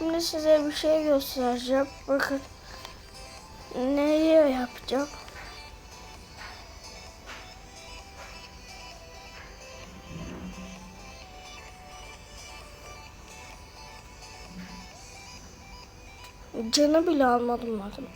Şimdi size bir şey göstereceğim. Bakın. Neyi yapacağım? Canı bile almadım bakın.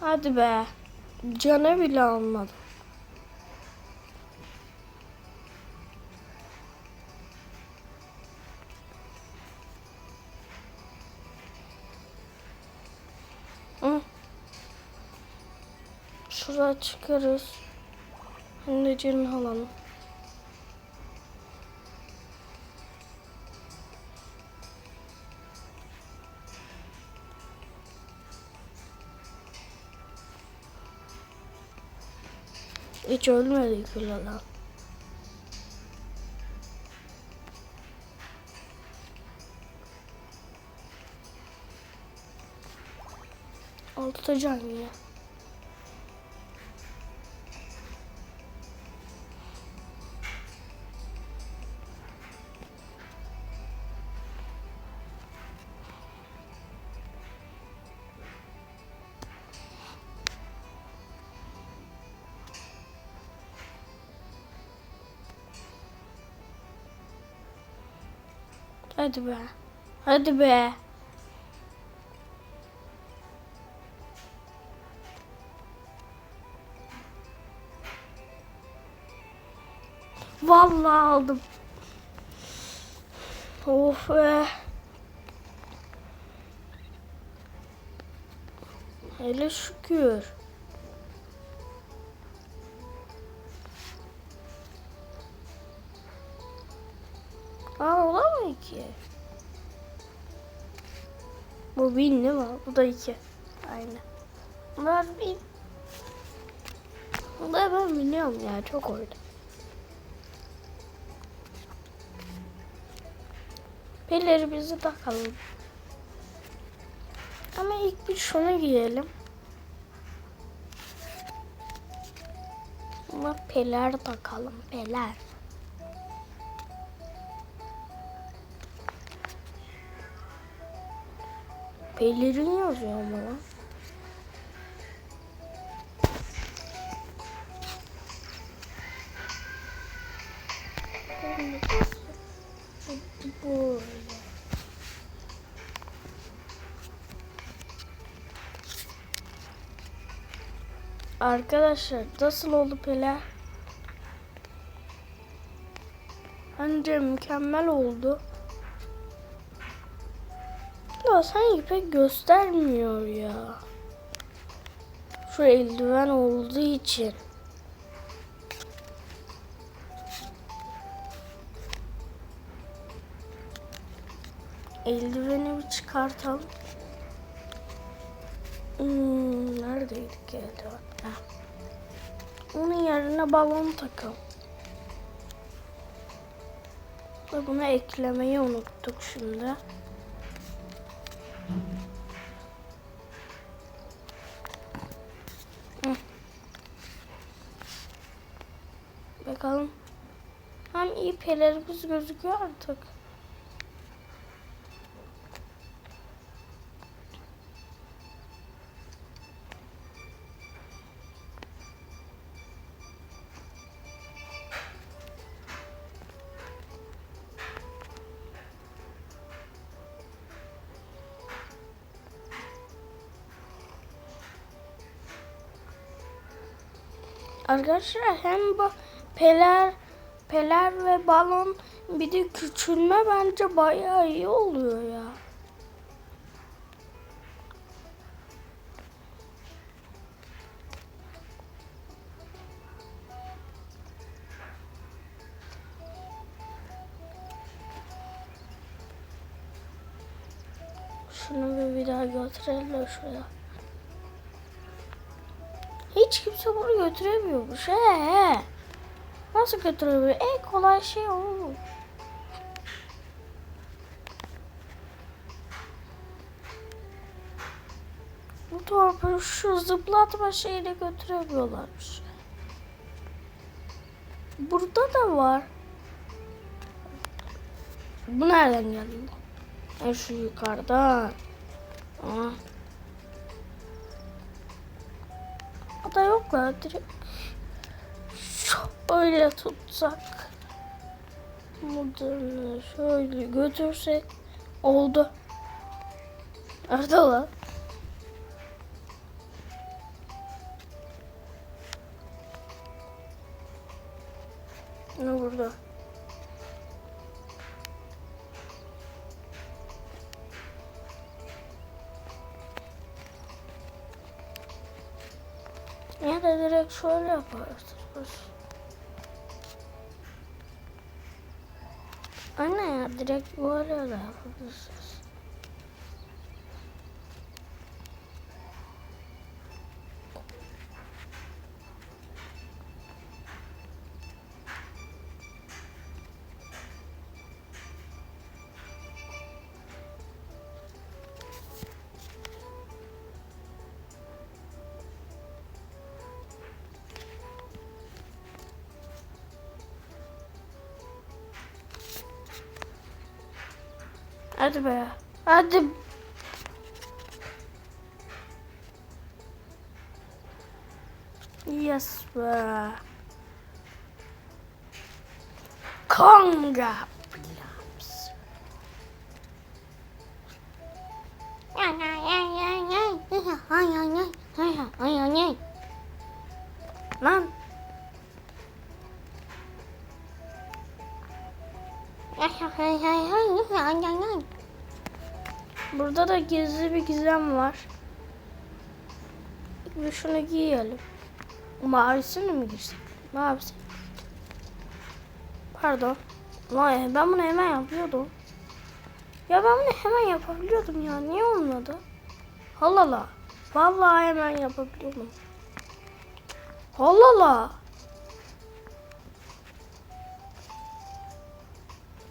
Hadi be. Canı bile almadım. Hem de canını alalım. Hiç ölmedi bile lan. Altıda can yine. Hadi be. Hadi be. Vallahi aldım. Of be. Hele şükür. 2. Bu 1000 ne var? Bu da 2. Aynı. Bunlar 1000. Bunları ben biliyorum ya. Çok oynadım. Pellerimizi takalım. Ama ilk bir şunu giyelim. Ama peler takalım. Peler. Pelerin yazıyor ama lan. Arkadaşlar nasıl oldu Pele? Bence mükemmel oldu. Ya sanki pek göstermiyor ya. Şu eldiven olduğu için. Eldiveni bir çıkartalım. Hmm, neredeydik eldiven? Onun yerine balon takalım. Ve bunu eklemeyi unuttuk şimdi. Bakalım. Hem iyi gözüküyor artık. Arkadaşlar hem bu peler peler ve balon bir de küçülme bence bayağı iyi oluyor ya. Şunu bir, bir daha götürelim de şuraya. Hiç kimse bunu götüremiyormuş. He he. Nasıl götürebiliyor? En kolay şey o. Bu torpil şu zıplatma şeyini götüremiyorlarmış. Burada da var. Bu nereden geldi? E şu yukarıdan. Aa. O yok ya direkt. Şöyle tutsak. Buradan şöyle götürsek. Oldu. Nerede lan? Ne burada? Ya da direkt şöyle yaparız. Direkt böyle de yapabiliriz. Hadi be. Hadi. Yes be. Konga. Lan. Burada da gizli bir gizem var. Bir şunu giyelim. Mavisini mi girsek? Mavisi. Pardon. Vay ben bunu hemen yapıyordum. Ya ben bunu hemen yapabiliyordum ya. Niye olmadı? Allah Allah. Vallahi hemen yapabiliyordum. Allah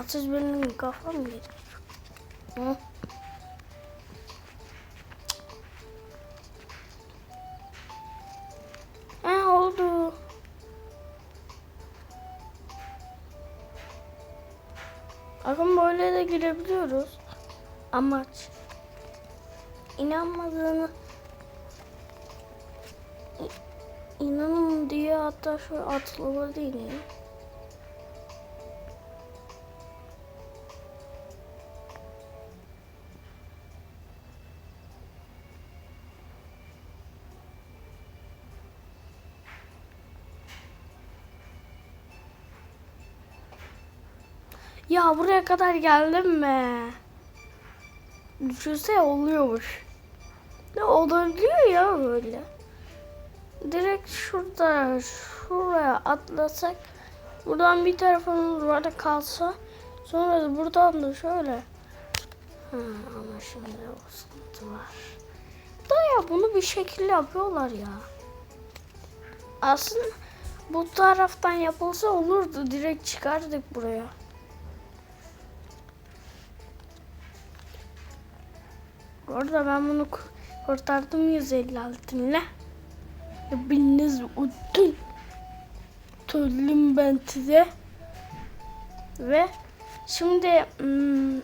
Atsız benim kafam yedir. Hı? Oldu. Bakın böyle de girebiliyoruz. Amaç. İnanmadığını inanın diye hatta şu atlıma değilim. Ya buraya kadar geldim mi? Düşünse oluyormuş. Ne olabiliyor ya böyle. Direkt şurada şuraya atlasak buradan bir tarafımız burada kalsa sonra da buradan da şöyle ha, ama şimdi o sıkıntı var. Da ya bunu bir şekilde yapıyorlar ya. Aslında bu taraftan yapılsa olurdu. Direkt çıkardık buraya. Orada ben bunu ku- kurtardım 156 ile. Hepiniz udun. Söyleyeyim ben size. Ve şimdi hmm,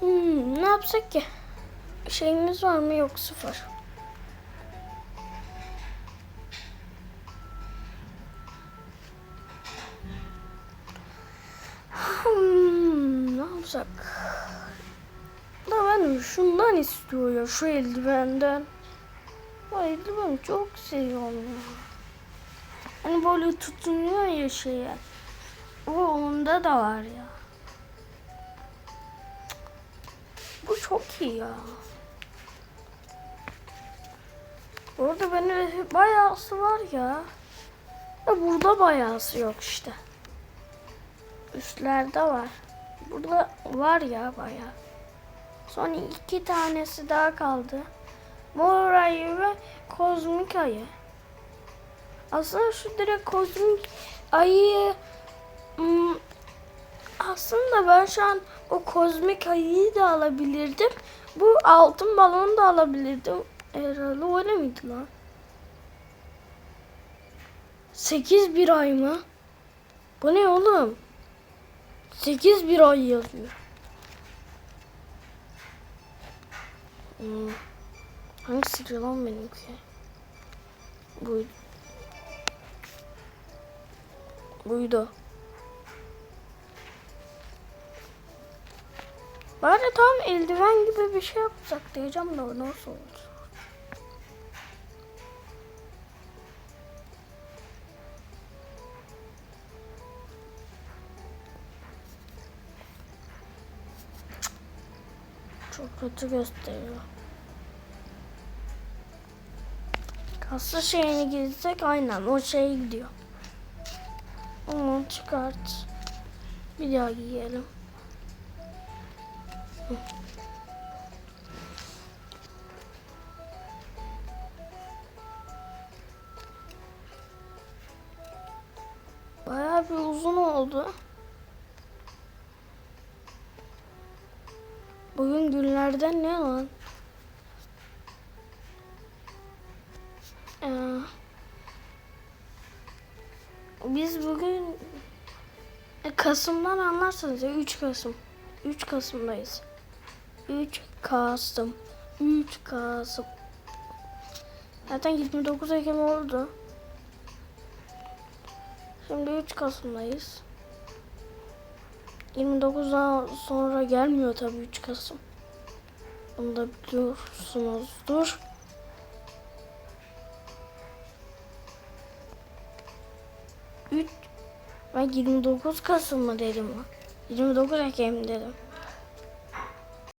hmm, ne yapsak ki? Şeyimiz var mı? Yok sıfır. Şundan istiyor ya şu eldivenden. Bu eldiveni çok seviyorum. Hani böyle tutunuyor ya şeye. O onda da var ya. Bu çok iyi ya. Orada benim bayağısı var ya. Ya burada bayağısı yok işte. Üstlerde var. Burada var ya bayağı. Son iki tanesi daha kaldı. Mor ayı ve kozmik ayı. Aslında şu direkt kozmik ayı hmm, aslında ben şu an o kozmik ayıyı da alabilirdim. Bu altın balonu da alabilirdim. Herhalde öyle miydi lan? 8 bir ay mı? Bu ne oğlum? 8 bir ay yazıyor. Hmm. Hangisiydi lan benimki? Buydu. Buydu. Bari tam eldiven gibi bir şey yapsak diyeceğim de nasıl olur? Kötü gösteriyor. Kasa şeyini girsek aynen o şey gidiyor. Onu çıkart. Bir daha giyelim. Bayağı bir uzun oldu. Günlerden ne lan? Ee, biz bugün e, Kasım'dan anlarsınız ya 3 Kasım. 3 Kasım'dayız. 3 Kasım. 3 Kasım. Zaten 29 Ekim oldu. Şimdi 3 Kasım'dayız. 29'dan sonra gelmiyor tabii 3 Kasım. Bunu da biliyorsunuzdur. Üç, ben 29 Kasım mı dedim lan? 29 Ekim dedim.